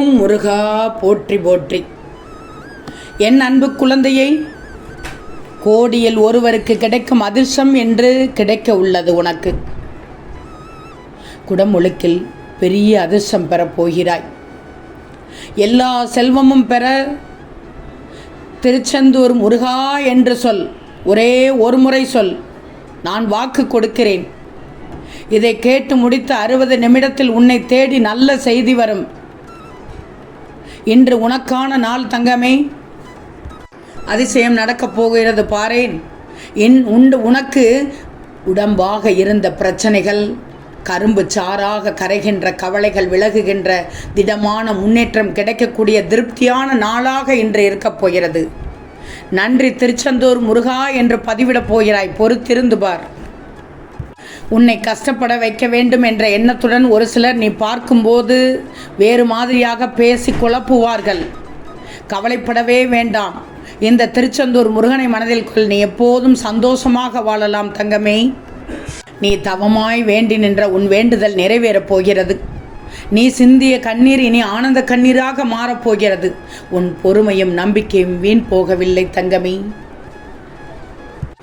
முருகா போற்றி போற்றி. என் அன்பு குழந்தையை கோடியில் ஒருவருக்கு கிடைக்கும் அதிர்ஷ்டம் என்று கிடைக்க உள்ளது உனக்கு. குடமுழுக்கில் பெரிய அதிர்ஷ்டம் பெறப் போகிறாய். எல்லா செல்வமும் பெற திருச்செந்தூர் முருகா என்று சொல். ஒரே ஒரு முறை சொல். நான் வாக்கு கொடுக்கிறேன். இதை கேட்டு முடித்த அறுபது நிமிடத்தில் உன்னை தேடி நல்ல செய்தி வரும். இன்று உனக்கான நாள் தங்கமே. அதிசயம் நடக்கப் போகிறது பாரேன். என் உண்டு உனக்கு உடம்பாக இருந்த பிரச்சனைகள் கரும்பு சாறாக கரைகின்ற கவலைகள் விலகுகின்ற திடமான முன்னேற்றம் கிடைக்கக்கூடிய திருப்தியான நாளாக இன்று இருக்கப் போகிறது. நன்றி திருச்செந்தூர் முருகா என்று பதிவிடப் போகிறாய் பொறுத்திருந்து பார். உன்னை கஷ்டப்பட வைக்க வேண்டும் என்ற எண்ணத்துடன் ஒரு சிலர் நீ பார்க்கும்போது வேறு மாதிரியாக பேசி குழப்புவார்கள். கவலைப்படவே வேண்டாம். இந்த திருச்செந்தூர் முருகனை மனதில் கொள். நீ எப்போதும் சந்தோஷமாக வாழலாம் தங்கமே. நீ தவமாய் வேண்டி நின்ற உன் வேண்டுதல் நிறைவேறப் போகிறது. நீ சிந்திய கண்ணீர் இனி ஆனந்த கண்ணீராக மாறப்போகிறது உன் பொறுமையும் நம்பிக்கையும் வீண் போகவில்லை தங்கமே.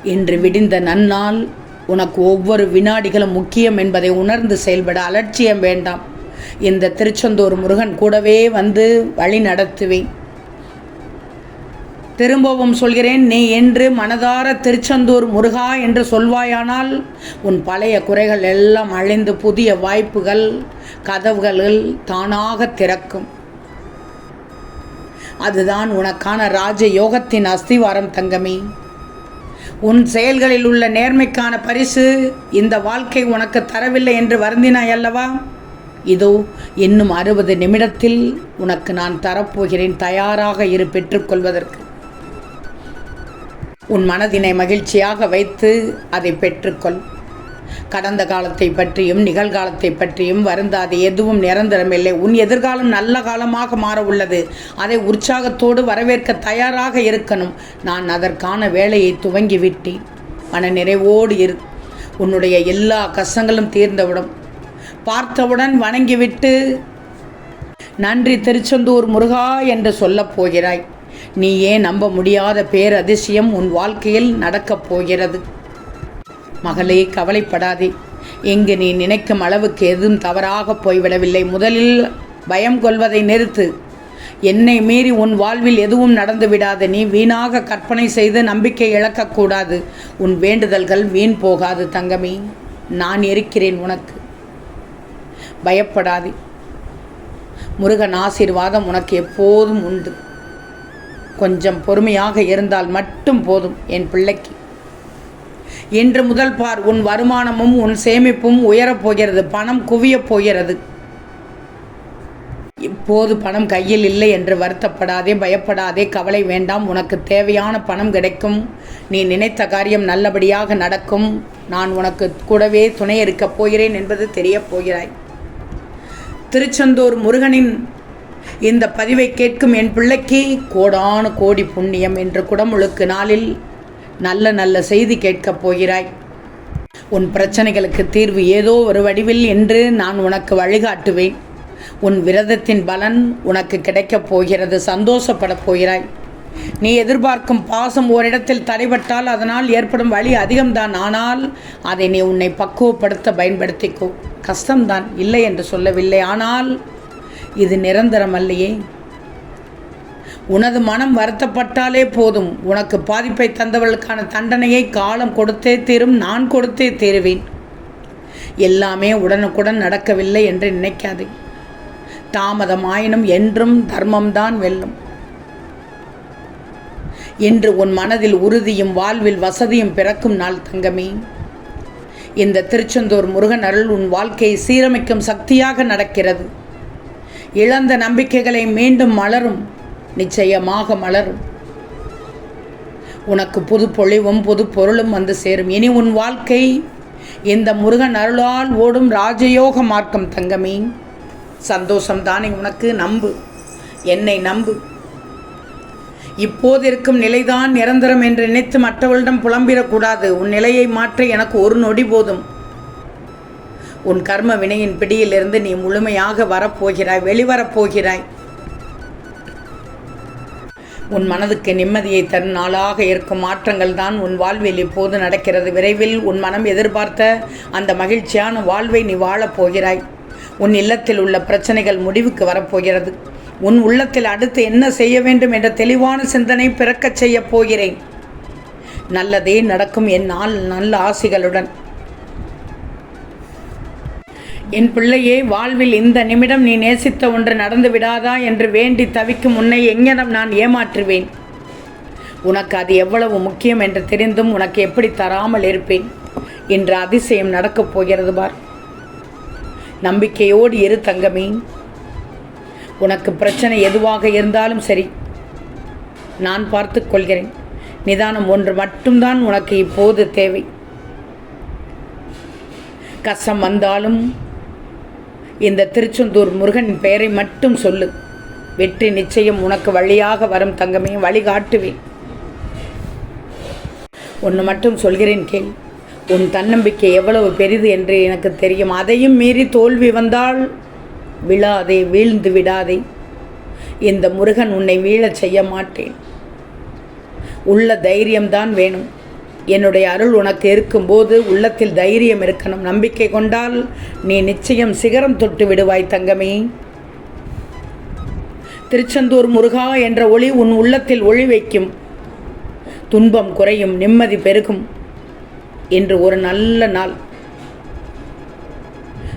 இன்று விடிந்த நன்னாள் உனக்கு ஒவ்வொரு வினாடிகளும் முக்கியம் என்பதை உணர்ந்து செயல்பட அலட்சியம் வேண்டாம். இந்த திருச்செந்தூர் முருகன் கூடவே வந்து வழி நடத்துவேன். திரும்பவும் சொல்கிறேன் நீ என்று மனதார திருச்செந்தூர் முருகா என்று சொல்வாயானால் உன் பழைய குறைகள் எல்லாம் அழிந்து புதிய வாய்ப்புகள் கதவுகளில் தானாக திறக்கும். அதுதான் உனக்கான ராஜ யோகத்தின் அஸ்திவாரம் தங்கமே. உன் செயல்களில் உள்ள நேர்மைக்கான பரிசு இந்த வாழ்க்கை உனக்கு தரவில்லை என்று வருந்தினாய் அல்லவா? இதோ இன்னும் அறுபது நிமிடத்தில் உனக்கு நான் தரப்போகிறேன் தயாராக இரு பெற்றுக்கொள்வதற்கு. உன் மனதினை மகிழ்ச்சியாக வைத்து அதை பெற்றுக்கொள். கடந்த காலத்தை பற்றியும் நிகழ்காலத்தை பற்றியும் வருந்தாது. எதுவும் நிரந்தரமில்லை உன் எதிர்காலம் நல்ல காலமாக மாற உள்ளது. அதை உற்சாகத்தோடு வரவேற்க தயாராக இருக்கணும். நான் அதற்கான வேலையை துவங்கிவிட்டேன். மன நிறைவோடு இரு. உன்னுடைய எல்லா கஷ்டங்களும் தீர்ந்தவிடும் பார்த்தவுடன் வணங்கிவிட்டு நன்றி திருச்செந்தூர் முருகா என்று சொல்லப் போகிறாய். நீ ஏன் நம்ப முடியாத பேரதிசயம் உன் வாழ்க்கையில் நடக்கப் போகிறது. மகளே கவலைப்படாதே. இங்கு நீ நினைக்கும் அளவுக்கு எதுவும் தவறாக போய்விடவில்லை. முதலில் பயம் கொள்வதை நிறுத்து. என்னை மீறி உன் வாழ்வில் எதுவும் நடந்து விடாது. நீ வீணாக கற்பனை செய்து நம்பிக்கை இழக்கக்கூடாது. உன் வேண்டுதல்கள் வீண் போகாது தங்கமே. நான் இருக்கிறேன் உனக்கு. பயப்படாதே. முருகன் ஆசீர்வாதம் உனக்கு எப்போதும் உண்டு. கொஞ்சம் பொறுமையாக இருந்தால் மட்டும் போதும். என் பிள்ளைக்கு இன்று முதல் பார் உன் வருமானமும் உன் சேமிப்பும் உயரப் போகிறது பணம் குவியப் போகிறது. இப்போது பணம் கையில் இல்லை என்று வருத்தப்படாதே பயப்படாதே கவலை வேண்டாம் உனக்கு தேவையான பணம் கிடைக்கும். நீ நினைத்த காரியம் நல்லபடியாக நடக்கும். நான் உனக்கு கூடவே துணை இருக்கப் போகிறேன் என்பது தெரியப் போகிறாய். திருச்செந்தூர் முருகனின் இந்த பதிவை கேட்கும் என் பிள்ளைக்கு கோடானு கோடி புண்ணியம் என்று குடமுழுக்கு நாளில் நல்ல நல்ல செய்தி கேட்கப் போகிறாய். உன் பிரச்சனைகளுக்கு தீர்வு ஏதோ ஒரு வடிவில் என்று நான் உனக்கு வழிகாட்டுவேன். உன் விரதத்தின் பலன் உனக்கு கிடைக்கப் போகிறது சந்தோஷப்படப் போகிறாய். நீ எதிர்பார்க்கும் பாசம் ஓரிடத்தில் தடைபட்டால் அதனால் ஏற்படும் வழி அதிகம்தான். ஆனால் அதை நீ உன்னை பக்குவப்படுத்த பயன்படுத்திக்கோ. கஷ்டம்தான் இல்லை என்று சொல்லவில்லை. ஆனால் இது நிரந்தரம் அல்லையே. உனது மனம் வருத்தப்பட்டாலே போதும். உனக்கு பாதிப்பை தந்தவர்களுக்கான தண்டனையை காலம் கொடுத்தே தீரும் நான் கொடுத்தே தீருவேன். எல்லாமே உடனுக்குடன் நடக்கவில்லை என்று நினைக்காதே. தாமதம் ஆயினும் என்றும் தர்மம்தான் வெல்லும். இன்று உன் மனதில் உறுதியும் வாழ்வில் வசதியும் பிறக்கும் நாள் தங்கமே. இந்த திருச்செந்தூர் முருகன் அருள் உன் வாழ்க்கையை சீரமைக்கும் சக்தியாக நடக்கிறது. இழந்த நம்பிக்கைகளை மீண்டும் மலரும். நிச்சயமாக மலரும். உனக்கு புது பொழிவும் புது பொருளும் வந்து சேரும். இனி உன் வாழ்க்கை இந்த முருகன் அருளால் ஓடும் ராஜயோக மார்க்கம் தங்கமே. சந்தோஷம் தானே உனக்கு நம்பு. என்னை நம்பு. இப்போது இருக்கும் நிலைதான் நிரந்தரம் என்று நினைத்து மற்றவர்களிடம் புலம்பிடக்கூடாது. உன் நிலையை மாற்ற எனக்கு ஒரு நொடி போதும். உன் கர்ம வினையின் பிடியிலிருந்து நீ முழுமையாக வரப்போகிறாய் வெளிவரப் போகிறாய் உன் மனதுக்கு நிம்மதியை தரும் நாளாக இருக்கும் மாற்றங்கள் தான் உன் வாழ்வில் இப்போது நடக்கிறது. விரைவில் உன் மனம் எதிர்பார்த்த அந்த மகிழ்ச்சியான வாழ்வை நீ வாழப் போகிறாய். உன் இல்லத்தில் உள்ள பிரச்சனைகள் முடிவுக்கு வரப்போகிறது உன் உள்ளத்தில் அடுத்து என்ன செய்ய வேண்டும் என்ற தெளிவான சிந்தனை பிறக்கச் செய்யப் போகிறேன். நல்லதே நடக்கும் என் நாள் நல்ல ஆசிகளுடன். என் பிள்ளையே வாழ்வில் இந்த நிமிடம் நீ நேசித்த ஒன்று நடந்து விடாதா என்று வேண்டி தவிக்கும் உன்னை எங்கனம் நான் ஏமாற்றுவேன். உனக்கு அது எவ்வளவு முக்கியம் என்று தெரிந்தும் உனக்கு எப்படி தராமல் இருப்பேன்? இன்று அதிசயம் நடக்கப் போகிறது பார். நம்பிக்கையோடு இரு தங்கமே. உனக்கு பிரச்சனை எதுவாக இருந்தாலும் சரி நான் பார்த்து கொள்கிறேன். நிதானம் ஒன்று மட்டும்தான் உனக்கு இப்போது தேவை. கஷ்டம் வந்தாலும் இந்த திருச்செந்தூர் முருகனின் பெயரை மட்டும் சொல்லு. வெற்றி நிச்சயம் உனக்கு வழியாக வரும் தங்கமே வழிகாட்டுவேன். ஒன்று மட்டும் சொல்கிறேன் கேள். உன் தன்னம்பிக்கை எவ்வளவு பெரிது என்று எனக்கு தெரியும். அதையும் மீறி தோல்வி வந்தால் விழாதே வீழ்ந்து விடாதே. இந்த முருகன் உன்னை வீழச் செய்ய மாட்டேன். உள்ள தைரியம்தான் வேணும். என்னுடைய அருள் உனக்கு இருக்கும்போது உள்ளத்தில் தைரியம் இருக்கணும். நம்பிக்கை கொண்டால் நீ நிச்சயம் சிகரம் தொட்டு விடுவாய் தங்கமே. திருச்செந்தூர் முருகா என்ற ஒளி உன் உள்ளத்தில் ஒளி வைக்கும். துன்பம் குறையும் நிம்மதி பெருகும் என்று ஒரு நல்ல நாள்.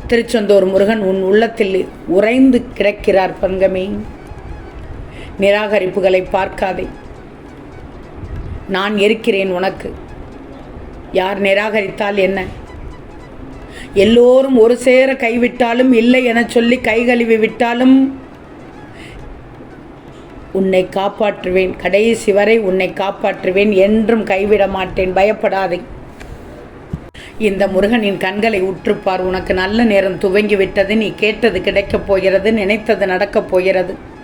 திருச்செந்தூர் முருகன் உன் உள்ளத்தில் உறைந்து கிடக்கிறார் பங்கமே நிராகரிப்புகளை பார்க்காதே. நான் இருக்கிறேன் உனக்கு. யார் நிராகரித்தால் என்ன? எல்லோரும் ஒரு சேர கைவிட்டாலும் இல்லை என சொல்லி கைகழுவி விட்டாலும் உன்னை காப்பாற்றுவேன். கடைசி வரை உன்னை காப்பாற்றுவேன் என்றும் கைவிட மாட்டேன். பயப்படாதே. இந்த முருகனின் கண்களை உற்றுப்பார். உனக்கு நல்ல நேரம் துவங்கி விட்டது நீ கேட்டது கிடைக்கப் போகிறது நினைத்தது நடக்கப் போகிறது.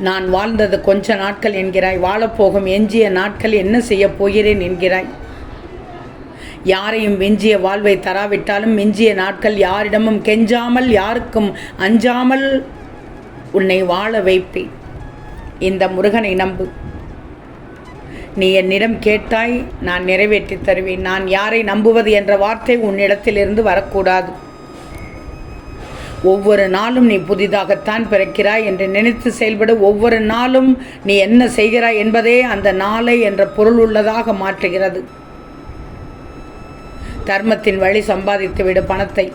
நான் வாழ்ந்தது கொஞ்ச நாட்கள் என்கிறாய் வாழப்போகும் எஞ்சிய நாட்கள் என்ன செய்ய போகிறேன் என்கிறாய். யாரையும் வெஞ்சிய வாழ்வை தராவிட்டாலும் மிஞ்சிய நாட்கள் யாரிடமும் கெஞ்சாமல் யாருக்கும் அஞ்சாமல் உன்னை வாழ வைப்பேன். இந்த முருகனை நம்பு. நீ என்னிடம் கேட்டாய் நான் நிறைவேற்றித் தருவேன். நான் யாரை நம்புவது என்ற வார்த்தை உன்னிடத்திலிருந்து வரக்கூடாது. ஒவ்வொரு நாளும் நீ புதிதாகத்தான் பிறக்கிறாய் என்று நினைத்து செயல்பட. ஒவ்வொரு நாளும் நீ என்ன செய்கிறாய் என்பதே அந்த நாளை என்ற பொருள் உள்ளதாக மாற்றுகிறது. தர்மத்தின் வழி சம்பாதித்து விடு பணத்தை.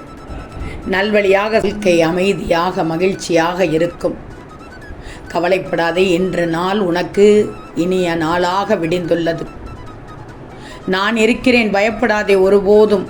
நல்வழியாக வாழ்க்கை அமைதியாக மகிழ்ச்சியாக இருக்கும். கவலைப்படாதே இன்று நாள் உனக்கு இனிய நாளாக விடிந்துள்ளது. நான் இருக்கிறேன் பயப்படாதே ஒருபோதும்.